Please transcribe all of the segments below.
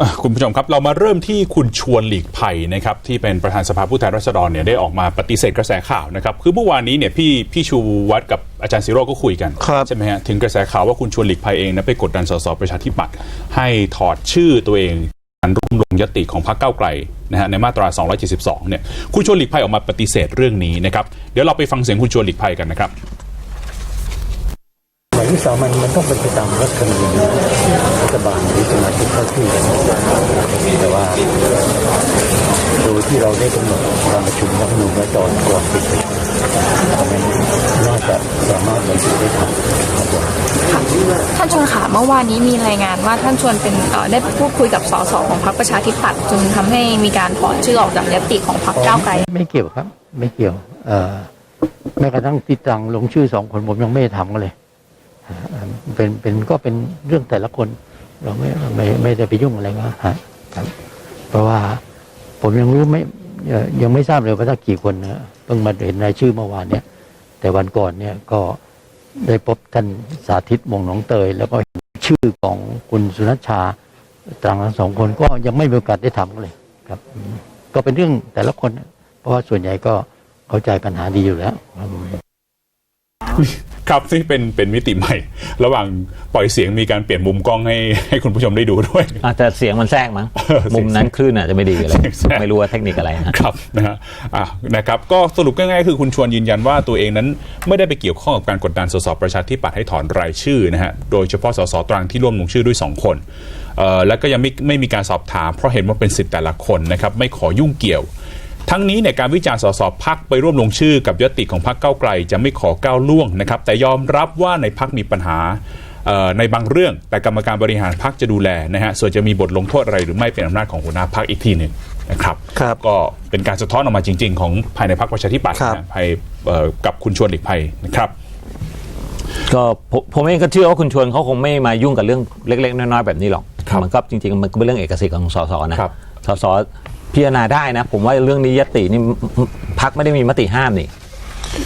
อะคุณผู้ชมครับ เรามาเริ่มที่คุณชวนหลีกภัยนะครับที่เป็นประธานสภาผู้แทนราษฎรเนี่ยได้ออกมาปฏิเสธกระแสข่าวนะครับคือเมื่อวานนี้เนี่ยพี่พี่ชูวัฒน์กับอาจารย์สิโรจน์ก็คุยกันครับใช่ไหมฮะถึงกระแสข่าวว่าคุณชวนหลีกภัยเองนะไปกดดันสสประชาธิปัตย์ให้ถอดชื่อตัวเองการร่วมลงยติของพรรคก้าวไกลนะฮะในมาตรา 272 เนี่ยคุณชวนหลีกภัยออกมาปฏิเสธเรื่องนี้นะครับเดี๋ยวเราไปฟังเสียงคุณชวนหลีกภัยกันนะครับหมาย วิสามันมันต้องเป็นไปตามรัฐธรรมนูญรัฐบาลหรือสมาชิกเข้าชื่กันแต่ว่าโดยที่เราได้กำหนดการประชุมรัฐธรรมนูญไว้ตอนก่อนปิดประชุมน่าจะสามารถบรรจุได้ทันครับผมท่านชวนค่ะเมื่อวานนี้มีรายงานว่าท่านชวนเป็นได้พูดคุยกับสสของพรรคประชาธิปัตย์จนทำให้มีการถอนชื่อออกจากยติของพรรคก้าวไกลไม่เกี่ยวครับ ไม่เกี่ยวเอ่อแม้กระทั่งติดตังลงชื่อสองคนผมยังไม่ทำกันเลย เป็นเป็นก็เป็นเรื่องแต่ละคน เราไม่ไม่ไม่ได้ไปยุ่งอะไรก็ฮะครับเพราะว่าผมยังรู้ไม่ยังไม่ทราบเลยว่าถ้ากี่คนนะเพิ่งมาเห็นรายชื่อเมื่อวานเนี่ย แต่วันก่อนเนี่ยก็ได้พบท่านสาธิตวงหนองเตย แล้วก็เห็นชื่อของคุณสุนัชชาต่างทั้งสองคนก็ยังไม่มีโอกาสได้ทำเลยครับ ก็เป็นเรื่องแต่ละคน เพราะว่าส่วนใหญ่ก็เข้าใจปัญหาดีอยู่แล้ว ครับครับนี่เป็นเป็นมิติใหม่ ระหว่างปล่อยเสียงมีการเปลี่ยนมุมกล้องให้ให้คุณผู้ชมได้ดูด้วยอาจจะเสียงมันแทรกมั้งเออเสียงมุมนั้นคลื่นอาจจะไม่ดีอะไรเสียงแทรกไม่รู้ว่าเทคนิคอะไรนะครับนะฮะอะนะครับ ก็สรุปง่ายๆคือคุณชวนยืนยันว่าตัวเองนั้นไม่ได้ไปเกี่ยวข้องกับการกดดันสสประชาธิปัตย์ให้ถอนรายชื่อนะฮะโดยเฉพาะสสตรังที่ร่วมลงชื่อด้วย 2 คนเอ่อแล้วก็ยังไม่ไม่มีการสอบถามเพราะเห็นว่าเป็นสิทธิแต่ละคนนะครับไม่ขอยุ่งเกี่ยว ทั้งนี้เนี่ยการวิจารณ์สสพักไปร่วมลงชื่อกับยติของพักเก้าวไกล จะไม่ขอก้าวล่วงนะครับ แต่ยอมรับว่าในพักมีปัญหาเอ่อในบางเรื่อง แต่กรรมการบริหารพักจะดูแลนะฮะส่วนจะมีบทลงโทษอะไรหรือไม่เป็นอำนาจของหัวหน้าพักอีกทีหนึ่งนะครับครับก็เป็นการสะท้อนออกมาจริง ๆ ของภายในพรรคประชาธิปัตย์ครับนะภายเอ่อกับคุณชวนหลีกภัยนะครับก็ผมผมเองก็เชื่อว่าคุณชวนเขาคงไม่มายุ่งกับเรื่องเล็ก ๆ น้อยๆแบบนี้หรอกครับมันก็จริงๆมันก็เป็นเรื่องเอกสิทธิ์ของสสนะครับสส พิจารณาได้นะ ผมว่าเรื่องนี้ยตินี่พักไม่ได้มีมติห้ามนี่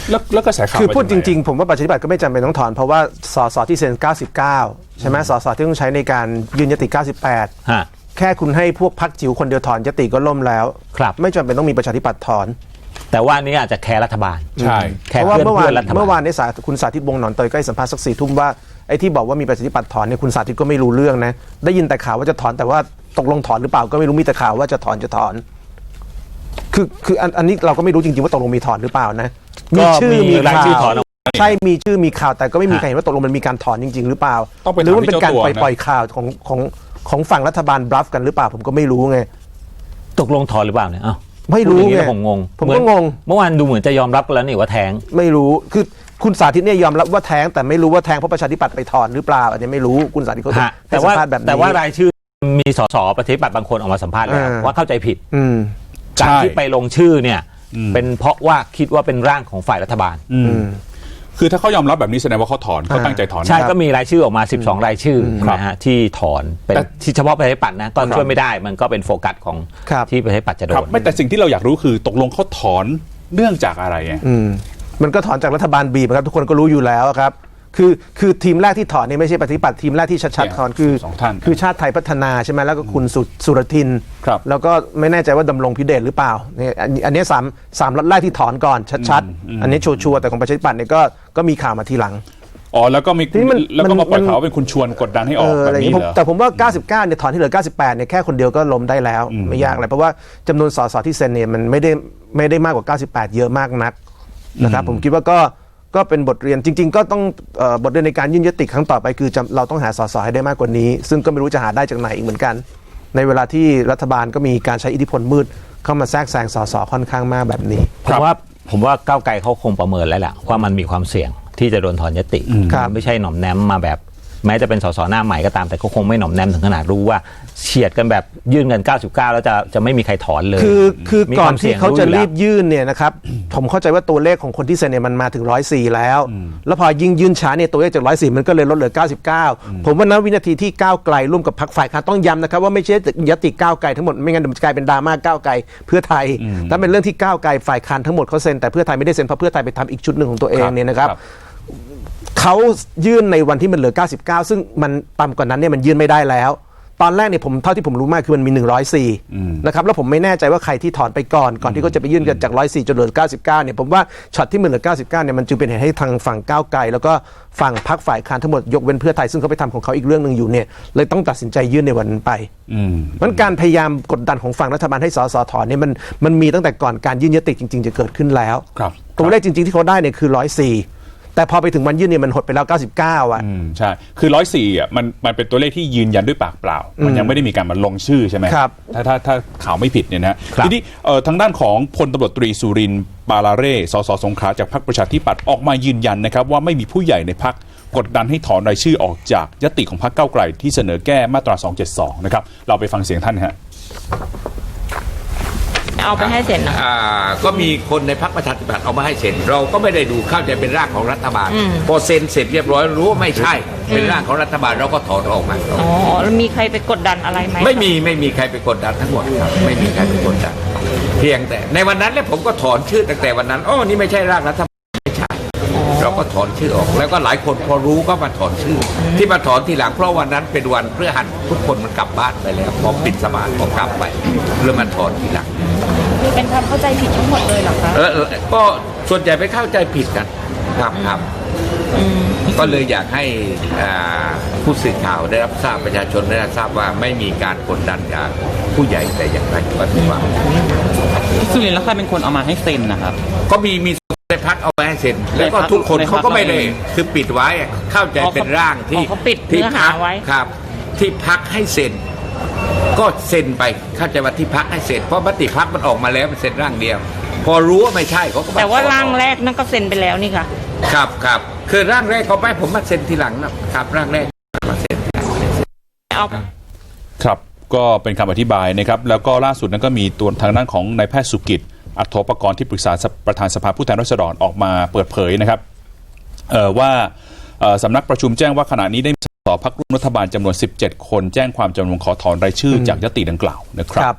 แล้วแล้วก็แสข่าวคือมาพูดจากจไหนริงๆ ผมว่าประชาธิปัตย์ก็ไม่จำเป็นต้องถอน เพราะว่าสสที่เซ็น 99 ใช่ไหมสสที่ต้องใช้ในการยืนยติ 98ฮะแค่คุณให้พวกพักจิ๋วคนเดียวถอนยติก็ล่มแล้ว ครับ ไม่จำเป็นต้องมีประชาธิปัตย์ถอน แต่ว่าอันนี้อาจจะแคร์รัฐบาล ใช่แค่เพราะว่าเพื่อนเมื่อวานเพื่อนรัฐบาลเมื่อวานในสาคุณสาธิตวงศ์หนอนเตยก็ให้สัมภาษณ์สักสี่ทุ่มว่าไอ้ที่บอกว่ามีประชาธิปัตย์ถอนเนี่ยคุณสาธิตก็ไม่รู้เรื่องนะ ได้ยินแต่ข่าวว่าจะถอนแต่ว่า ตกลงถอนหรือเปล่าก็ไม่รู้มีแต่ข่าวว่าจะถอนจะถอน คือคืออันอันนี้เราก็ไม่รู้จริงๆว่าตกลงมีถอนหรือเปล่านะก็ชื่อมีมีรายชื่อถอนออกใช่มีชื่อมีข่าวแต่ก็ไม่มีฮะใครเห็นว่าตกลงมันมีการถอนจริง ๆ หรือเปล่าต้องไปหรือมันเป็นการถามปที่ล่อยเจ้าตัวนะปล่อยข่าวของของของฝั่งรัฐบาลบลัฟกันหรือเปล่า ผมก็ไม่รู้ไงตกลงถอนหรือเปล่าเนี่ยอ้าวไม่รู้พูดอย่างนี้ไงแล้วผมงงผมเหก็อนงง เมื่อวานดูเหมือนจะยอมรับกันแล้วนี่ว่าแท้ง ไม่รู้คือคุณสาธิตเนี่ยยอมรับว่าแท้งแต่ไม่รู้ว่าแท้งเพราะประชาธิปัตย์ไปถอนหรือเปล่า อันนี้ไม่รู้คุณสาธิตเขาฮะให้แต่สัว่ามภาษณ์แบบนี้ แต่ว่ารายชื่อ มีสสประชาธิปัตย์บางคนออกมาสัมภาษณ์แล้ว อ่า ว่าเข้าใจผิดอืมใช่การที่ไปลงชื่อเนี่ยอืมเป็นเพราะว่าคิดว่าเป็นร่างของฝ่ายรัฐบาลอืมคือถ้าเขายอมรับแบบนี้แสดงว่าเขาถอนเขาอ่าตั้งใจถอนใช่นะครับก็มีรายชื่อออกมา 12 รายชื่ออครับนะฮะที่ถอนเป็นแต่ที่เฉพาะประชาธิปัตย์นะก็ครับช่วยไม่ได้มันก็เป็นโฟกัสของครับ ที่ประชาธิปัตย์จะโดครับน ไม่แต่สิ่งที่เราอยากรู้คือตกลงเขาถอนเนื่องจากอะไรไงอืมมันก็ถอนจากรัฐบาลบีบครับ ทุกคนก็รู้อยู่แล้วครับ คือคือทีมแรกที่ถอนเนี่ยไม่ใช่ประชาธิปัตย์ทีมแรกที่ชัดเนี่ยๆถอนคือสองท่านคือชาติไทยพัฒนาใช่ไหมแล้วก็คุณสุสุรทิน ครับแล้วก็ไม่แน่ใจว่าดำรงพิเดชหรือเปล่าเนี่ยอันอันนี้สามสามล็อตแรกที่ถอนก่อนชัดๆ อันนี้ชัวร์ๆแต่ของประชาธิปัตย์เนี่ยก็ก็มีข่าวมาทีหลัง อ๋อแล้วก็มีทีนี้มันแล้วก็มัมานปล่อยมัน ข่าวว่าเป็นคุณชวนกดดันให้ออกเออแบอะไรบอย่างนี้งี้ผมเหรอ แต่ผมว่า 99 เนี่ยถอนที่เหลือ 98 เนี่ยแค่คนเดียวก็ล้มได้แล้ว ไม่ยากเลยเพราะว่าจำนวนสสที่เซ็นเนี่ยมันไม่ได้ไม่ได้มากกว่า 98 เยอะมากนักนะครับผมคิดว่าก็ ก็เป็นบทเรียนจริง ๆ ก็ต้องเอ่อบทเรียนในการยื่นยติครั้งต่อไปคือจะเราต้องหาสสให้ได้มากกว่านี้ ซึ่งก็ไม่รู้จะหาได้จากไหนอีกเหมือนกัน ในเวลาที่รัฐบาลก็มีการใช้อิทธิพลมืด เข้ามาแทรกแซงสสค่อนข้างมากแบบนี้ผมว่าผมว่าก้าวไกลเขาคงประเมินแล้วแหละว่ามันมีความเสี่ยงที่จะโดนถอนยติครับไม่ใช่หน่อมแนมมาแบบ แม้จะเป็นสสหน้าใหม่ก็ตามแต่ก็คงไม่หน่อมแนมถึงขนาดรู้ว่าเฉียดกันแบบยื่นกัน 99 แล้วจะจะไม่มีใครถอนเลยคือคือมีก่อคนวามที่สี่ยงเขาจะอยู่รีแล้วบยื่นเนี่ยนะครับ ผมเข้าใจว่าตัวเลขของคนที่เซ็นเนี่ยมันมาถึงร้อยสี่แล้ว แล้วพอยิ่งยื่นช้าเนี่ยตัวเลขจากร้อยสี่มันก็เลยลดเหลือ 99 ผมว่าณวินาทีที่ก้าวไกลร่วมกับพรรคฝ่ายค้านต้องย้ำนะครับว่าไม่ใช่ยติก้าวไกลทั้งหมดไม่งั้นเดี๋ยวมันจะกลายเป็นดราม่าก้าวไกลเพื่อไทยถ้าเป็นเรื่องที่ก้าวไกลฝ่ายค้านทั้งหมดเขาเซ็นแต่เพื่อไทยไม่ได้เซ็นเพราะเพื่อไทยไปทำอีกชุดหนึ่งของตัวเองเนี่ยนะครับ เขายื่นในวันที่มันเหลือ 99 ซึ่งมันต่ำกว่านั้นเนี่ยมันยื่นไม่ได้แล้ว ตอนแรกเนี่ยผมเท่าที่ผมรู้มากคือมันมี 104นะครับแล้วผมไม่แน่ใจว่าใครที่ถอนไปก่อนก่อนที่เขาจะไปยื่นกันจาก 104 จนเหลือ 99 เนี่ยผมว่าช็อตที่มันเหลือ 99 เนี่ยมันจึงเป็นเหตุให้ทางฝั่งก้าวไกล แล้วก็ฝั่งพรรคฝ่ายค้านทั้งหมดยกเว้นเพื่อไทยซึ่งเขาไปทำของเขาอีกเรื่องหนึ่งอยู่เนี่ยเลยต้องตัดสินใจยื่นในวันนั้นไปอืมมันการพยายามกดดันของฝั่งรัฐบาลให้สสถอนเนี่ยมันมันมีตั้งแต่ก่อนการยื่นยติจริง ๆ จะเกิดขึ้นแล้วครับตัวเลขจริง ๆที่เขาได้เนี่ยคือ 104 แต่พอไปถึงวันยื่นเนี่ยมันหดไปแล้ว 99 อะ อืมใช่ คือร้อยสี่อะมันมันเป็นตัวเลขที่ยืนยันด้วยปากเปล่า มันยังไม่ได้มีการมาลงชื่อใช่ไหมครับถ้าถ้าถ้าข่าวไม่ผิดเนี่ยนะครับ ทีนี้เอ่อทางด้านของพลตำรวจตรีสุรินทร์ปาลาเร่สสสงขลาจากพรรคประชาธิปัตย์ออกมายืนยันนะครับ ว่าไม่มีผู้ใหญ่ในพรรคกดดันให้ถอนรายชื่อออกจากยติของพรรคเก้าวไกลที่เสนอแก้มาตรา 272 นะครับเราไปฟังเสียงท่านฮะ เอาไปให้เซ็นนะอ่าก็มีคนในพรรคประชาธิปัตย์เอามาให้เซ็นเราก็ไม่ได้ดูเข้าใจเป็นร่างของรัฐบาล พอเซ็นเสร็จเรียบร้อยรู้ว่าไม่ใช่ เป็นร่างของรัฐบาลเราก็ถอนออกมาอ๋อแล้วมีใครไปกดดันอะไรไหมไม่มีไม่มีใครไปกดดันทั้งหมดครับไม่มีใครไปกดดันเพียงแต่ในวันนั้นแล้วผมก็ถอนชื่อตั้งแต่วันนั้นอ๋อนี่ไม่ใช่ร่างรัฐบาลไม่ใช่เราก็ถอนชื่อออก แล้วก็หลายคนพอรู้ก็มาถอนชื่ออที่มาถอนทีหลังเพราะวันนั้นเป็นวันเพื่อหันทุกคนมันกลับบ้านไปแล้วพอปิดสมาธิพอกลับไปแล้วมาถอนทีหลัง มีเป็นความเข้าใจผิดทั้งหมดเลยเหรอคะ เออเออก็ส่วนใหญ่ไปเข้าใจผิดกันครับครับก็เลยอยากให้อ่าผู้สื่อข่าวได้รับทราบประชาชนได้รับทราบว่าไม่มีการกดดันจากผู้ใหญ่แต่อย่างไรก็ถือว่า สุรินทร์แล้วใครเป็นคนเอามาให้เซ็นนะครับ ก็มีมีในพักเอาไปให้เซ็นแล้วก็ในพรรคทุกคนในพรรคเขาก็ไม่ได้เราเองคือปิดไว้อะเข้าใจเป็นร่างที่อ๋อเขาปิดที่เนื้อหาพักไว้ ครับ ที่พักให้เซ็น ก็เซ็นไปเข้าใจว่าที่พักให้เซ็นเพราะมติพักมันออกมาแล้วมันเซ็นร่างเดียว พอรู้ว่าไม่ใช่เขาก็มแต่ว่าถอนออกร่างแรกนั่นก็เซ็นไปแล้วนี่ค่ะ ครับครับคือร่างแรกเขาไปผมมาเซ็นทีหลังนะครับร่างแรกมาเซ็นทีหลังเอาครับก็เป็นคำอธิบายนะครับแล้วก็ล่าสุดนั้นก็มีตัวทางด้านของนายแพทย์สุกิจ อัตโทปกรณ์ที่ปรึกษาประธานสภาผู้แทนราษฎรออกมาเปิดเผยนะครับเอ่อว่าเอ่อสำนักประชุมแจ้งว่าขณะนี้ได้ มีสสพักร่วมรัฐบาลจำนวน 17 คนแจ้งความจำนงขอถอนรายชื่ออจากยติดังกล่าวนะครับ ครับ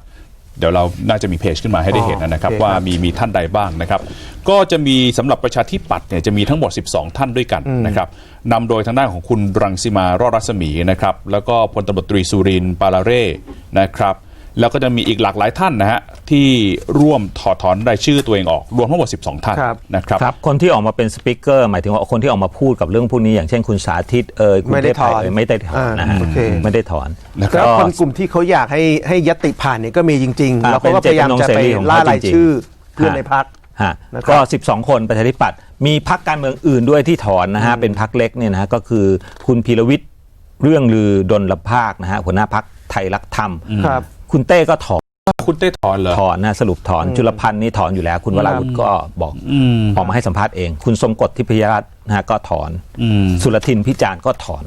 เดี๋ยวเราน่าจะมีเพจขึ้นมาให้ได้เห็นนะครับ อ๋อโอเคว่าครับมีมีท่านใดบ้างนะครับ ก็จะมีสำหรับประชาธิปัตย์เนี่ยจะมีทั้งหมด 12 ท่านด้วยกันนะครับนำโดยทางด้านของคุณรังสิมารอดรัศมีนะครับ แล้วก็พลตำรวจตรีสุรินทร์ปาลาเร่นะครับ แล้วก็จะมีอีกหลากหลายท่านนะฮะที่ร่วมถอดถอนรายชื่อตัวเองออก รวมทั้งหมด 12 ท่านครับ นะครับ ครับคนที่ออกมาเป็นสปิเกอร์หมายถึงว่าคนที่ออกมาพูดกับเรื่องพวกนี้อย่างเช่นคุณสาธิตเอ่ยคุณไม่ได้เทพไทยถอนเอ่ยไม่ได้ถอนนะฮะอ่าโอเค ไม่ได้ถอน แล้วคนกลุ่มที่เขาอยากให้ให้ยติผ่านเนี่ยก็มีจริงๆ อ่าแล้วเขาก็พยายามจะไปเป็นเจตจำนงเสรีของเขาล่ารายจริงๆ ชื่อเพื่อนฮะในพัก ฮะนะครับก็ 12 คนประชาธิปัตย์มีพักการเมืองอื่นด้วยที่ถอนนะฮะ เป็นพักเล็กเนี่ยนะฮะก็คือคุณพีรวิทย์เรื่องลือดลภาคนะฮะหัวหน้าพักไทยรักธรรมครับ คุณเต้ก็ถอนคุณเต้ถอนเหรอ ถอนนะสรุปถอนจุลพันธ์นี่ถอนอยู่แล้ว คุณวราวุฒิก็บอกอืมออกมาให้สัมภาษณ์เอง คุณสมกฎทิพยรัตน์นะฮะก็ถอนอืมสุรทินพิจารณ์ก็ถอน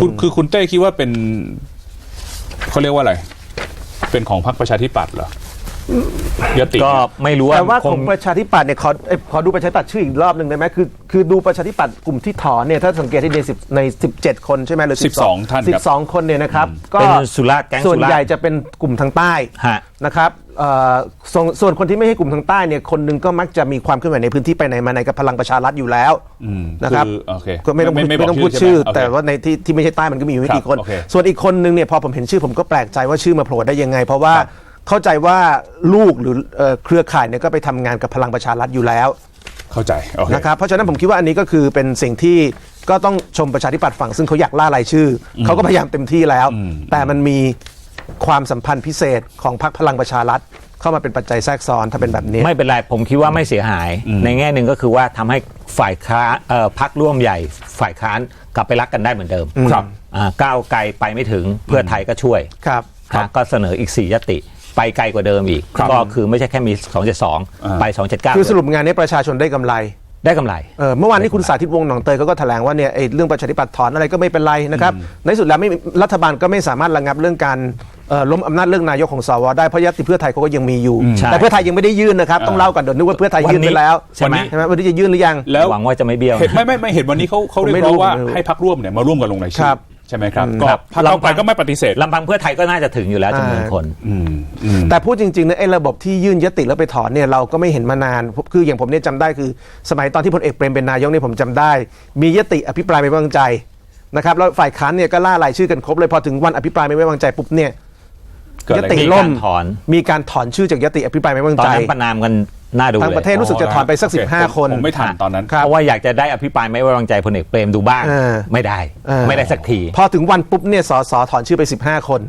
คุณคือคุณเต้คิดว่าเป็นเขาเรียกว่าอะไร เป็นของพรรคประชาธิปัตย์เหรอ ยติก็ไม่รู้ว่าแต่ว่าคของงประชาธิปัตย์เนี่ยขอเอ้ยขอดูประชาธิปัตย์ชื่ออีกรอบหนึ่งได้ไหมคือคือดูประชาธิปัตย์กลุ่มที่ถอนเนี่ยถ้าสังเกตที่ในสิบใน17คนใช่ไหมหรือ12ท่านครับ12คนเนี่ยนะครับก็เป็นสุราษฎร์แก๊งส่วนสุราษฎร์ ใหญ่จะเป็นกลุ่มทางใต้ฮะ นะครับเอ่อส่วนส่วนคนที่ไม่ใช่กลุ่มทางใต้เนี่ยคนหนึงก็มักจะมีความเคลื่อนไหวในพื้นที่ไปไหนมาไหนกับพลังประชารัฐอยู่แล้วนะครับคือโอเคก็ไม่ต้องไม่ไม่ไม่ต้องบอกพูดชื่ชื่ออใช่ไหมโอเคแต่ว่าในที่ที่ไม่ใช่ใต้มันก็มีอยู่ไม่ครับกี่คนโอเค ส่วนอีกคนนึงเนี่ยพอผมเห็นชื่อผมก็แปลกใจว่าชื่อมาโผล่ได้ยังไง เพราะว่า เข้าใจว่าลูกหรือเอ่อเครือข่ายเนี่ยก็ไปทำงานกับพลังประชารัฐอยู่แล้ว เข้าใจโอเคนะครับเพราะฉะนั้นผมคิดว่าอันนี้ก็คือเป็นสิ่งที่ก็ต้องชมประชาธิปัตย์ฝั่งซึ่งเขาอยากล่ารายชื่ออเขาก็พยายามเต็มที่แล้ว แต่มันมีความสัมพันธ์พิเศษของพรรคพลังประชารัฐเข้ามาเป็นปัจจัยแทรกซ้อนถ้าเป็นแบบนี้ ไม่เป็นไร ผมคิดว่าไม่เสียหาย ในแง่หนึ่งก็คือว่าทำให้ฝ่ายค้าเอ่อพักร่วมใหญ่ ฝ่ายค้านกลับไปรักกันได้เหมือนเดิม ครับอ่าก้าวไกลไปไม่ถึงเพื่อไทยก็ช่วย ครับนะก็เสนออีก4ยติ ไปไกลกว่าเดิมอีก ก็คือไม่ใช่แค่มี 272 ไป 279 คือสรุปงานนี้ประชาชนได้กำไรได้กำไร เออ เมื่อวานนี้คุณสาธิตวงศ์หนองเตยเขาก็แถลงว่าเนี่ยไอ้เรื่องประชาธิปัตย์ถอนอะไรก็ไม่เป็นไรนะครับ ในที่สุดแล้วไม่รัฐบาลก็ไม่สามารถระงับเรื่องการเอ่อล้มอำนาจเรื่องนายกของสวได้ เพราะยติเพื่อไทยเขาก็ยังมีอยู่ใช่แต่เพื่อไทยยังไม่ได้ยื่นนะครับ ต้องเล่าก่อนเดี๋ยวนึกว่าเพื่อไทยยื่นไปแล้วใช่ไหมใช่ไหมวันนี้จะยื่นหรือยัง แล้วหวังว่าจะไม่เบี้ยวเห็นไม่ไม่ไม่เห็นวันนี้เขาเขาผมเรียไม่กร้องรู้ว่าผมไม่รู้ให้พักร่วมเนี่ยมาร่วมกันลงรายชื่ครัอบ ใช่ไหมครับอืมก็ครับพรรคเก้าวไกลก็ไม่ปฏิเสธ ลำพังเพื่อไทยก็น่าจะถึงอยู่แล้วจำนวนคน อืมอืม แต่พูดจริงๆนะไอ้ระบบที่ยื่นยติแล้วไปถอนเนี่ยเราก็ไม่เห็นมานานคืออย่างผมเนี่ยจำได้คือ สมัยตอนที่พลเอกเปรมเป็นนายกเนี่ยผมจำได้ มียติอภิปรายไม่ไว้วางใจนะครับแล้วฝ่ายค้านเนี่ยก็ล่ารายชื่อกันครบเลยพอถึงวันอภิปรายไม่ไว้วางใจปุ๊บเนี่ย เกิดยอะไรติขึ้นล่มมีการถอนมีการถอนชื่อจากยติอภิปรายไม่ไว้วางตอนใจนั้นประนามกันน่าดูทางเลยประเทศรู้สึกจะถอนไปสักโอเค15 คน ผมไม่ทันตอนนั้น ครับ เพราะว่าอยากจะได้อภิปรายไม่ไว้วางใจพลเอกเปรมดูบ้าง เออไม่ได้ เออ ไม่ได้สักที พอถึงวันปุ๊บเนี่ยสสถอนชื่อไป 15 คน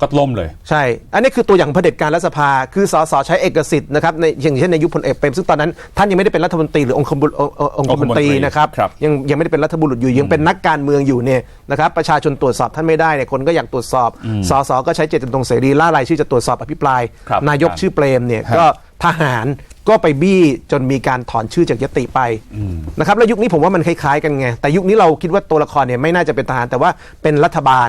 ก็ล่มเลย ใช่ อันนี้คือตัวอย่างเผด็จการรัฐสภา คือสสใช้เอกสิทธิ์นะครับในอย่างเช่นในยุคพลเอกเปรมซึ่งตอนนั้น ท่านยังไม่ได้เป็นรัฐมนตรีหรือองคบุองค์องค์องคมนตรีนะครับครับ ยังยังไม่ได้เป็นรัฐบุรุษอยู่ยังเป็นนักการเมืองอยู่เนี่ยนะครับประชาชนตรวจสอบท่านไม่ได้เนี่ยคนก็อยากตรวจสอบสสก็ใช้เจตจำนงเสรีล่ารายชื่อจะตรวจสอบอภิปราย ครับนายกครับ ชื่อเปรมเนี่ยฮะก็ทหารก็ไปบี้จนมีการถอนชื่อจากยติไปนะครับแล้วยุคนี้ผมว่ามันคล้ายๆกันไงแต่ยุคนี้เราคิดว่าตัวละครเนี่ยไม่น่าจะเป็นทหารแต่ว่าเป็นรัฐบาล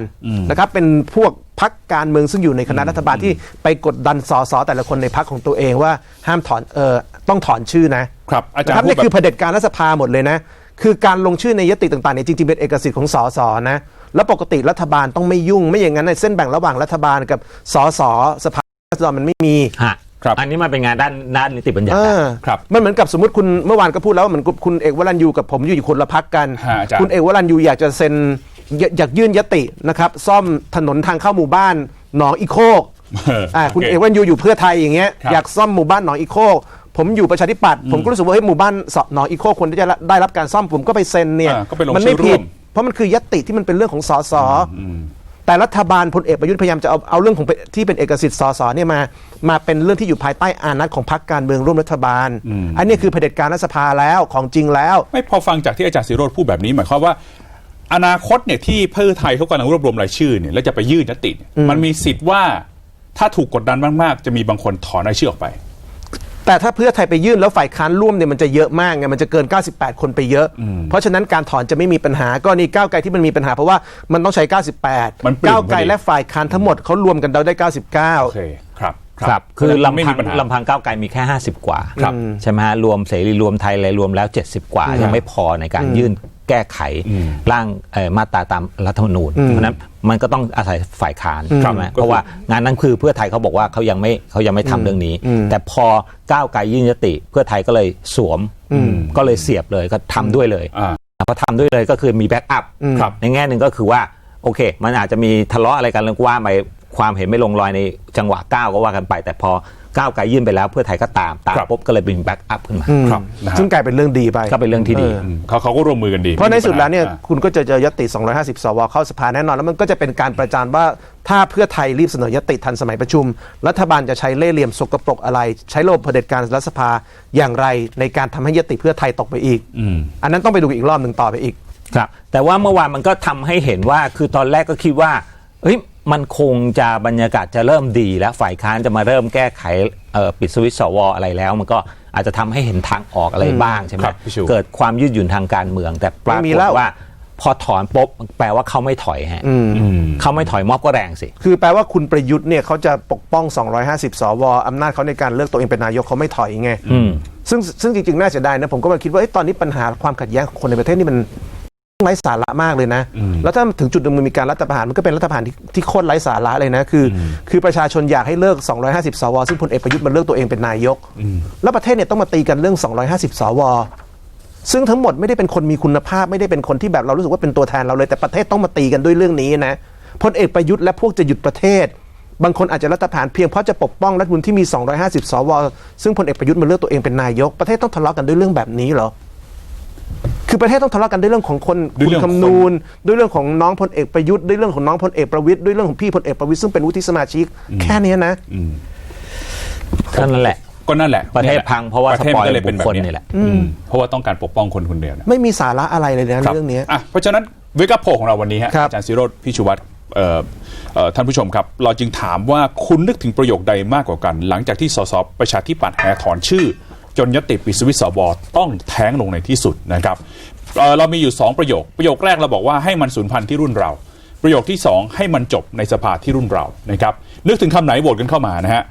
นะครับเป็นพวก พักการเมืองซึ่งอยู่ในคณะรัฐบาลที่ไปกดดันสสแต่ละคนในพักของตัวเองว่าห้ามถอนเออต้องถอนชื่อนะครับอาจารย์นะครับพูดนี่แบบคือเผด็จการรัฐสภาหมดเลยนะ คือการลงชื่อในยติต่างๆเนี่ยจริงๆเป็นเอกสิทธิ์ของสสนะแล้วปกติรัฐบาลต้องไม่ยุ่ง ไม่อย่างนั้นในเส้นแบ่งระหว่างรัฐบาลกับสสสภาราษฎรมันไม่มีฮะครับอันนี้มันเป็นงานด้านด้านนิติบัญญัติเออะอครับมันเหมือนกับสมมติคุณเมื่อวานก็พูดแล้วว่าเหมือนคุณเอกวรันยูกับผมอยู่คนละพักกันฮะอาจารย์คุณเอกวรันยูอยากจะเซ็น อยากอยากยื่นยตินะครับ ซ่อมถนนทางเข้าหมู่บ้านหนองอีโคกเอออ่าคุณโอเคเอกวรันยูอยู่เพื่อไทยอย่างเงี้ยครับอยากซ่อมหมู่บ้านหนองอีโคกผมอยู่ประชาธิปัตย์ผมก็รู้สึกว่าเฮ้ยหมู่บ้านหนองอีโคกควรที่จะได้รับการซ่อมผมก็ไปเซ็นเนี่ยอ่าก็ไปลงมัไม่ชื่อร่ผิวดมเพราะมันคือยติที่มันเป็นเรื่องของสสแต่รัฐบาลพลเอกประยุทธ์พยายามจะเอาเอาเรื่องของเป็นที่เป็นเอกสิทธิ์สสเนี่ยมามาเป็นเรื่องที่อยู่ภายใต้อานัตของพรรคการเมืองร่วมรัฐบาล อันนี้คือเผด็จการรัฐสภาแล้วของจริงแล้ว ไม่พอฟังจากที่อาจารย์สิโรธพูดแบบนี้หมายความว่า อนาคตเนี่ยที่เพื่อไทยเขากำลังรวบรวมรายชื่อเนี่ยแล้วจะไปยื่นยติเนี่ยมันมีสิทธิ์ว่าถ้าถูกกดดันมากๆ จะมีบางคนถอนรายชื่อออกไป แต่ถ้าเพื่อไทยไปยื่นแล้วฝ่ายค้านร่วมเนี่ยมันจะเยอะมากไงมันจะเกิน 98 คนไปเยอะ เพราะฉะนั้นการถอนจะไม่มีปัญหากรณีก้าวไกลที่มันมีปัญหาเพราะว่ามันต้องใช้98มันปริ่มก้าวไกลพอดี และฝ่ายค้านทั้งหมดเขารวมกันเราได้99โอเคครับครับ คือไม่ลำพัมีงปัญหา ลำพังก้าวไกลมีแค่ 50 กว่าครับใช่ไหมฮะรวมเสรีรวมไทยอะไรรวมแล้ว 70 กว่ายังไม่พอในการยื่น แก้ไขร่างเอ่อมาตราตามรัฐธรรมนูญเพราะฉะนั้นมันก็ต้องอาศัยฝ่ายค้านใช่ไหมครับเพราะว่างานนั้นคือเพื่อไทยเขาบอกว่าเขายังไม่เขายังไม่ทำเรื่องนี้ แต่พอก้าวไกลยื่นยติ เพื่อไทยก็เลยสวมก็เลยเสียบเลยก็ทำด้วยเลยอ่าพอทำด้วยเลยก็คือมีแบ็กอัพครับในแง่หนึ่งก็คือว่าโอเค มันอาจจะมีทะเลาะอะไรกันเรื่องว่าไปความเห็นไม่ลงรอยในจังหวะก้าวก็ว่ากันไป แต่พอ ก้าวไกลยื่นไปแล้วเพื่อไทยก็ตามตามครับปุ๊บก็เลยเป็นแบ็กอัพขึ้นมา ครับนะฮะซึ่งกลายเป็นเรื่องดีไป ก็เป็นเรื่องที่ดี อืมเขาเขาก็ร่วมมือกันดีเพราะในที่สุดแล้วเนี่ยอ่าคุณก็จะเจอยติ 250 สว เข้าสภาแน่นอน แล้วมันก็จะเป็นการประจานว่าถ้าเพื่อไทยรีบเสนอยติทันสมัยประชุม รัฐบาลจะใช้เล่ห์เหลี่ยมสกปรกอะไร ใช้ระบบเผด็จการรัฐสภาอย่างไรในการทำให้ยติเพื่อไทยตกไปอีก อันนั้นต้องไปดูอีกรอบหนึ่งต่อไปอีก ครับแต่ว่าเมื่อวานมันก็ทำให้เห็นว่าคือตอนแรกก็คิดว่าเฮ้ย มันคงจะบรรยากาศจะเริ่มดีแล้วฝ่ายค้านจะมาเริ่มแก้ไขเอ่อปิดสวิตช์สวอะไรแล้ว มันก็อาจจะทำให้เห็นทางออกอะไรบ้างใช่ไหมครับพี่ชูเกิดความยืดหยุ่นทางการเมือง แต่ปราไม่มีกฏแล้วว่าพอถอนปุ๊บแปลว่าเขาไม่ถอยฮะเขาไม่ถอยม็อบก็แรงสิ คือแปลว่าคุณประยุทธ์เนี่ยเขาจะปกป้อง 250 สวอำนาจเขาในการเลือกตัวเองเป็นนายกเขาไม่ถอยไงอืมซึ่งซึ่งจริงๆ น่าเสียดายนะ ผมก็มาคิดว่าเอ้ยตอนนี้ปัญหาความขัดแย้งของคนในประเทศนี่มัน ไร้สาระมากเลยนะ แล้วถ้าถึงจุดหนึ่งมันมีการรัฐประหารมันก็เป็นรัฐประหารที่ที่โคตรไร้สาระเลยนะ คืออคือประชาชนอยากให้เลิก 250 สว ซึ่งพลเอกประยุทธ์มันเลือกตัวเองเป็นนายก แล้วประเทศเนี่ยต้องมาตีกันเรื่อง 250 สว ซึ่งทั้งหมดไม่ได้เป็นคนมีคุณภาพไม่ได้เป็นคนที่แบบเรารู้สึกว่าเป็นตัวแทนเราเลย แต่ประเทศต้องมาตีกันด้วยเรื่องนี้นะ พลเอกประยุทธ์และพวกจะหยุดประเทศ บางคนอาจจะรัฐประหารเพียงเพราะจะปกป้องรัฐมนตรีที่มี 250 สว ซึ่งพลเอกประยุทธ์มาเลือกตัวเองเป็นนายก ประเทศต้องทะเลาะกันด้วยเรื่องแบบนี้เหรอ คือประเทศต้องทะเลาะกันด้วยเรื่องของคนด้วยคุเรื่ณองของคำนูนด้วยเรื่องของน้องพลเอกประยุทธ์ด้วยเรื่องของน้องพลเอกประวิตยด้วยเรื่องของพี่พลเอกประวิตยซึ่งเป็นวุฒิสมาชิก แค่เนี้ยนะเท่านั้นแหละ ก็นั่นแหละประเทศพังเพราะว่าประเทศมันก็เลยเป็นแบบสปอยล์บุคคลนี้นี่แหละ อืมเพราะว่าต้องการปกป้องคนคนเดียวนะไม่มีสาระอะไรเลยนะครับเรื่องเนี้ย อะเพราะฉะนั้นเวกับโพของเราวันนี้ฮะครับ อาจารย์สิโรธพิชุวัตรเอ่อเอ่อท่านผู้ชมครับ เราจึงถามว่าคุณนึกถึงประโยคใดมากกว่ากัน หลังจากที่สสประชาธิปัตย์แห่ถอนชื่อ จนยติปิดสวิตช์สวต้องแท้งลงในที่สุดนะครับเเรามีอยู่ 2 ประโยค ประโยคแรกเราบอกว่าให้มันสูญพันธุ์ที่รุ่นเรา ประโยคที่ 2 ให้มันจบในสภาที่รุ่นเรานะครับนึกถึงคำไหนโหวตกันเข้ามานะฮะ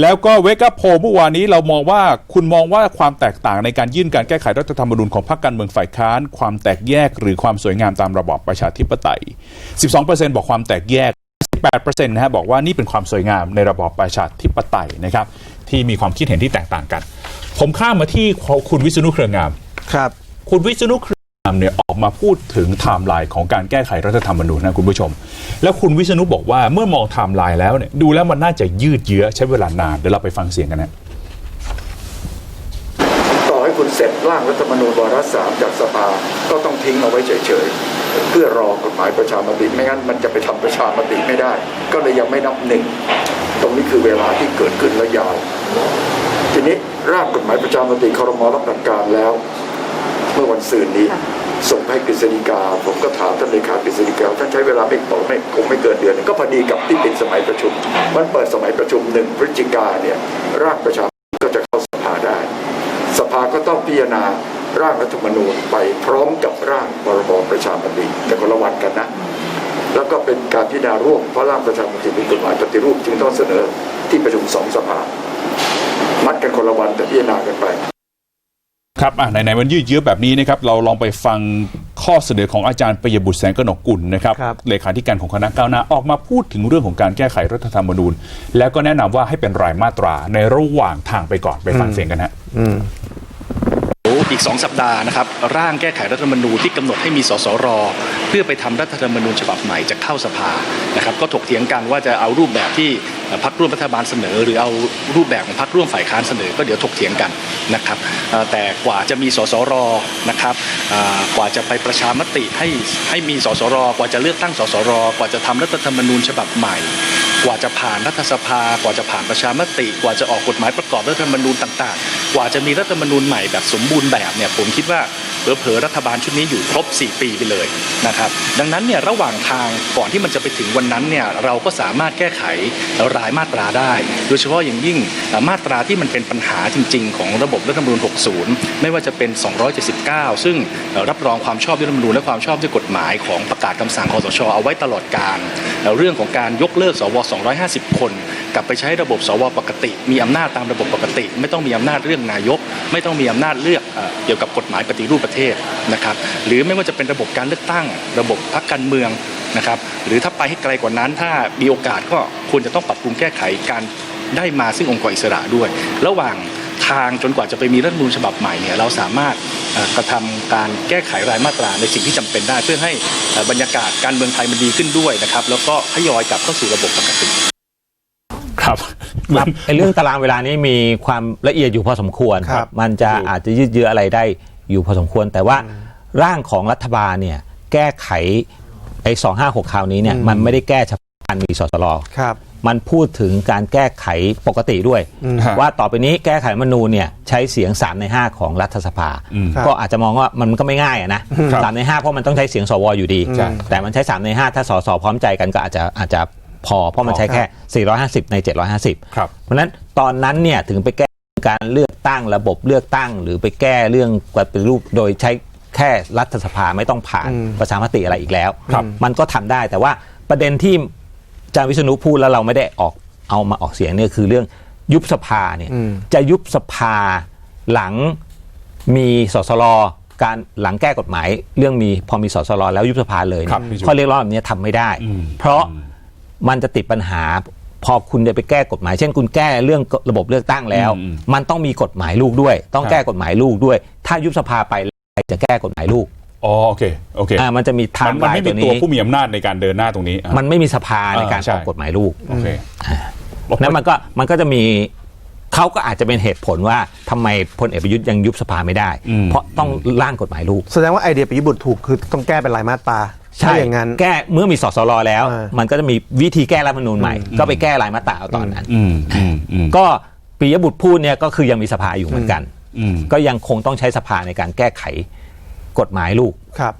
แล้วก็เวกับโพเมื่อวานนี้เรามองว่าคุณมองว่าความแตกต่างในการยื่นการแก้ไขรัฐธรรมนูญของพรรคการเมืองฝ่ายค้าน ความแตกแยกหรือความสวยงามตามระบอบประชาธิปไตย 12%บอกความแตกแยก 18%นะฮะบอกว่านี่เป็นความสวยงามในระบอบประชาธิปไตยนะครับ ที่มีความคิดเห็นที่แตกต่างกัน ผมข้ามมาที่คุณวิษณุเครืองาม ครับ คุณวิษณุเครืองามำเนี่ยออกมาพูดถึงไทม์ไลน์ของการแก้ไขรัฐธรรมนูญนะคุณผู้ชม แล้วคุณวิษณุบอกว่าเมื่อมองไทม์ไลน์แล้วเนี่ยดูแล้วมันน่าจะยืดเยื้อใช้เวลานานเดี๋ยวเราไปฟังเสียงกันนะต่อให้คุณเสร็จร่างรัฐธรรมนูญวาระสามจากสภาก็ต้องทิ้งเอาไว้เฉยๆเพื่อรอกฎหมายประชามติไม่งั้นมันจะไปทำประชามติไม่ได้ ก็เลยยังไม่นับหนึ่งตรงนี้คือเวลาที่เกิดขึ้นและยาว ทีนี้ร่างกฎหมายประชามติครมรับหลักการแล้ว เมื่อวันศืนนี้ ส่งให้กฤษฎีกา ผมก็ถามท่านเลขากฤษฎีกาท่านใช้เวลาไม่ต่อไม่คงไม่เกินเดือนหนึ่งก็พอดีกับที่ปิดสมัยประชุม มันเปิดสมัยประชุมหนึ่งพฤศจิกาเนี่ยร่างประชามติก็จะเข้าสภาได้ สภาก็ต้องพิจารณาร่างรัฐธรรมนูญไปพร้อมกับร่างพรบประชามติแต่คนละวันกันนะแล้วก็เป็นการพิจารณาร่วมเพราะร่างประชามติเป็นกฎหมายปฏิรูปจึงต้องเสนอที่ประชุมสองสภา มัดกันคนละวันแต่พิจารณากันไปครับอะไหนๆมันยืดเยื้อแบบนี้นะครับ เราลองไปฟังข้อเสนอของอาจารย์ปยบุตรแสงกนกกุลนะครับครับเลขาธิการของคณะก้าวหน้าออกมาพูดถึงเรื่องของการแก้ไขรัฐธรรมนูญ แล้วก็แนะนำว่าให้เป็นรายมาตราในระหว่างทางไปก่อนไปฟังเสียงกันฮะอีก 2 สัปดาห์นะครับร่างแก้ไขรัฐธรรมนูญที่กำหนดให้มีสสร เพื่อไปทำรัฐธรรมนูญฉบับใหม่จะเข้าสภานะครับก็ถกเถียงกันว่าจะเอารูปแบบที่ พรรคร่วมรัฐบาลเสนอ หรือเอารูปแบบของพรรคร่วมฝ่ายค้านเสนอก็เดี๋ยวถกเถียงกันนะครับแต่กว่าจะมีสสรนะครับกว่าจะไปประชามติให้ให้มีสสรกว่าจะเลือกตั้งสสรกว่าจะทำรัฐธรรมนูญฉบับใหม่ กว่าจะผ่านรัฐสภา กว่าจะผ่านประชามติ กว่าจะออกกฎหมายประกอบรัฐธรรมนูญต่าง ๆ กว่าจะมีรัฐธรรมนูญใหม่แบบสมบูรณ์แบบเนี่ยผมคิดว่าเผลอๆรัฐบาลชุดนี้อยู่ครบ 4 ปีไปเลยนะครับดังนั้นเนี่ยระหว่างทางก่อนที่มันจะไปถึงวันนั้นเนี่ยเราก็สามารถแก้ไขรายมาตราได้ โดยเฉพาะอย่างยิ่งมาตราที่มันเป็นปัญหาจริง ๆ ของระบบรัฐธรรมนูญ 60 ไม่ว่าจะเป็น 279 ซึ่งรับรองความชอบด้วยรัฐธรรมนูญและความชอบด้วยกฎหมายของประกาศคำสั่งคอสช เอาไว้ตลอดการเรื่องของการยกเลิกสว 250 คน กลับไปใช้ระบบสวปกติ มีอำนาจตามระบบปกติ ไม่ต้องมีอำนาจเรื่องนายก ไม่ต้องมีอำนาจเลือกเกี่ยวกับกฎหมายปฏิรูปประเทศนะครับหรือไม่ว่าจะเป็นระบบการเลือกตั้ง ระบบพรรคการเมืองนะครับหรือถ้าไปให้ไกลกว่านั้น ถ้ามีโอกาสก็ควรจะต้องปรับปรุงแก้ไขการได้มาซึ่งองค์กรอิสระด้วย ระหว่างทางจนกว่าจะไปมีรัฐมนูญฉบับใหม่เนี่ยเราสามารถกระทำการแก้ไขรายมาตราในสิ่งที่จำเป็นได้ เพื่อให้บรรยากาศการเมืองไทยมันดีขึ้นด้วยนะครับ แล้วก็ทยอยกลับเข้าสู่ระบบปกติ ครับครับไอ้เรื่องตารางเวลานี้มีความละเอียดอยู่พอสมควรครับ มันจะอาจจะยืดเยื้ออะไรได้อยู่พอสมควร แต่ว่าร่างของรัฐบาลเนี่ยแก้ไขไอ้สองห้าหกคราวนี้เนี่ยมันไม่ได้แก้เฉพาะการมีสสรครับมันพูดถึงการแก้ไขปกติด้วยฮะว่าต่อไปนี้แก้ไขรัฐธรรมนูญเนี่ยใช้เสียง 3 ใน 5 ของรัฐสภาครับก็อาจจะมองว่ามันก็ไม่ง่ายอะนะครับสามใน 5 เพราะมันต้องใช้เสียงสวอยู่ดีใช่แต่มันใช้ 3 ใน 5 ถ้าสสพร้อมใจกันก็อาจจะอาจจะ พอ เพราะมันใช้แค่ 450 ใน 750 ครับ เพราะฉะนั้นตอนนั้นเนี่ยถึงไปแก้การเลือกตั้งระบบเลือกตั้ง หรือไปแก้เรื่องปฏิรูปโดยใช้แค่รัฐสภาไม่ต้องผ่านประชามติอะไรอีกแล้วครับมันก็ทำได้แต่ว่าประเด็นที่อาจารย์วิษณุพูดแล้วเราไม่ได้ออกเอามาออกเสียงเนี่ยคือเรื่องยุบสภาเนี่ยจะยุบสภาหลังมีสสรการหลังแก้กฎหมาย เรื่องมีพอมีสสรแล้วยุบสภาเลยครับข้อเรียกร้องแบบนี้ทำไม่ได้ เพราะ มันจะติดปัญหา พอคุณจะไปแก้กฎหมาย เช่นคุณแก้เรื่องระบบเลือกตั้งแล้วอืมมันต้องมีกฎหมายลูกด้วย ต้องครับแก้กฎหมายลูกด้วย ถ้ายุบสภาไปใครจะแก้กฎหมายลูกอ๋อโอเคโอเคอ่ามันจะมีไทมันม์มันไลไม่น์มีตัวตัวนี้ผู้มีอำนาจในการเดินหน้าตรงนี้อะมันไม่มีสภาในการอ่าใช่ออกกฎหมายลูกโอเคนั้นมันก็มันก็จะมีเขาก็อาจจะเป็นเหตุผลว่าทำไมพลเอกประยุทธ์ยังยุบสภาไม่ได้อืมเพราะต้องร่างกฎหมายลูก แสดงว่าไอเดียปิยบุตรถูกคือต้องแก้เป็นรายมาตรา ถ้าอย่างนั้นแก้เมื่อมีสสรแล้วอ่ามัมันก็จะมีวิธีแก้รัฐธรรมนูญใหม่ ก็ไปแก้รายมาตราเอาตอนนั้นอืมอืมอืมก็ปิยบุตรพูดเนี่ยก็คือยังมีสภาอยู่เหมือนกันอืมก็ยังคงต้องใช้สภาในการแก้ไขกฎหมายลูกครับ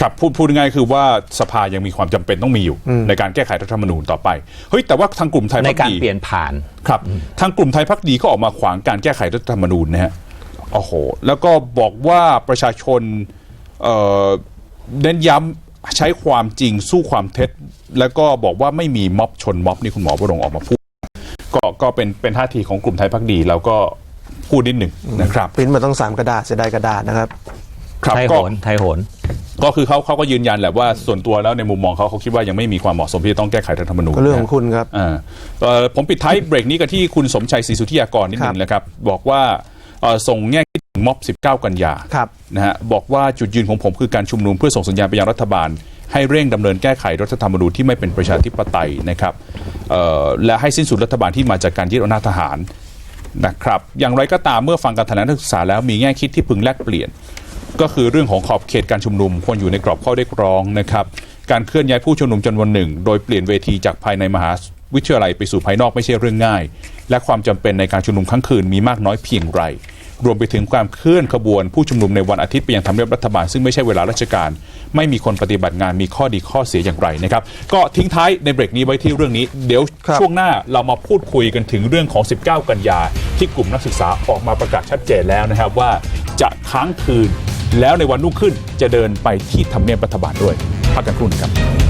ครับพูดพูดง่ายๆคือว่าสภายังมีความจำเป็นต้องมีอยู่ ในการแก้ไขรัฐธรรมนูญต่อไปเฮ้ยแต่ว่าทางกลุ่มไทยในพักการดีเปลี่ยนผ่านครับ ทางกลุ่มไทยพักดีก็ออกมาขวางการแก้ไขรัฐธรรมนูญนะฮะโอ้โหแล้วก็บอกว่าประชาชนเอ่อเน้นย้ำ ใช้ความจริงสู้ความเท็จ แล้วก็บอกว่าไม่มีม็อบชนม็อบนี่คุณหมอวรงค์ออกมาพูด ก็ก็เป็นเป็นท่าทีของกลุ่มไทยพักดีแล้วก็พูดนิดหนึ่งนะครับปริ้นมาต้องสามกระดาษเสียดายกระดาษนะครับครับไทยโหก็นไทยโหนก็คือเขาเขาก็ยืนยันแหละว่าส่วนตัวแล้วในมุมมองเขาเขาคิดว่ายังไม่มีความเหมาะสมที่จะต้องแก้ไขรัฐธรรมนูญก็เรื่องของคุณครับอ่าเอ่อผมปิดท้ายเบรกนี้กันที่คุณสมชัยศรีสุทธิยากรนิดหนึ่งนะครับบอกว่าเอ่อ ส่งแง่คิดถึงม็อบ 19 กันยาครับนะฮะบอกว่าจุดยืนของผมคือการชุมนุมเพื่อส่งสัญญาณไปยังรัฐบาล ให้เร่งดำเนินแก้ไขรัฐธรรมนูญที่ไม่เป็นประชาธิปไตยนะครับเอ่อและให้สิ้นสุดรัฐบาลที่มาจากการยึดอำนาจทหารนะครับอย่างไรก็ตามเมื่อฟังการแถลงนักศึกษาแล้วมีแง่คิดที่พึงแลกเปลี่ยน ก็คือเรื่องของขอบเขตการชุมนุมควรอยู่ในกรอบข้อเรียกร้องนะครับการเคลื่อนย้ายผู้ชุมนุมจำนวนหนึ่ง โดยเปลี่ยนเวทีจากภายในมหาวิทยาลัยไปสู่ภายนอกไม่ใช่เรื่องง่าย และความจำเป็นในการชุมนุมครั้งคืนมีมากน้อยเพียงไร รวมไปถึงความเคลื่อนขบวนผู้ชุมนุมในวันอาทิตย์ไปยังทำเนียบรัฐบาลซึ่งไม่ใช่เวลาราชการ ไม่มีคนปฏิบัติงานมีข้อดีข้อเสียอย่างไรนะครับ ก็ทิ้งท้ายในเบรกนี้ไว้ที่เรื่องนี้ เดี๋ยวครับช่วงหน้าเรามาพูดคุยกันถึงเรื่องของ 19 กันยา ที่กลุ่มนักศึกษาออกมาประกาศชัดเจนแล้วนะครับว่าจะค้างคืนแล้วในวันรุ่งขึ้นจะเดินไปที่ทำเนียบรัฐบาลด้วยพักกันครู่หนงครับ